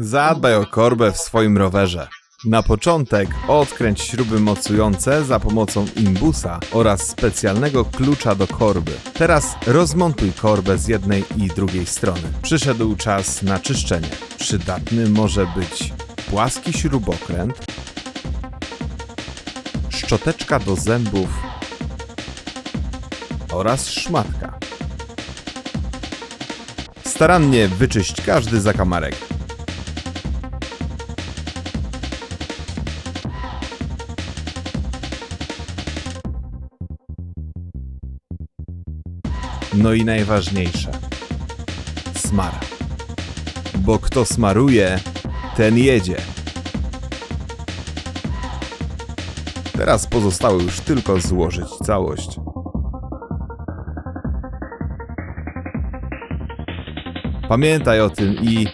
Zadbaj o korbę w swoim rowerze. Na początek odkręć śruby mocujące za pomocą imbusa oraz specjalnego klucza do korby. Teraz rozmontuj korbę z jednej i drugiej strony. Przyszedł czas na czyszczenie. Przydatny może być płaski śrubokręt, szczoteczka do zębów oraz szmatka. Starannie wyczyść każdy zakamarek. No i najważniejsze. Smara. Bo kto smaruje, ten jedzie. Teraz pozostało już tylko złożyć całość. Pamiętaj o tym i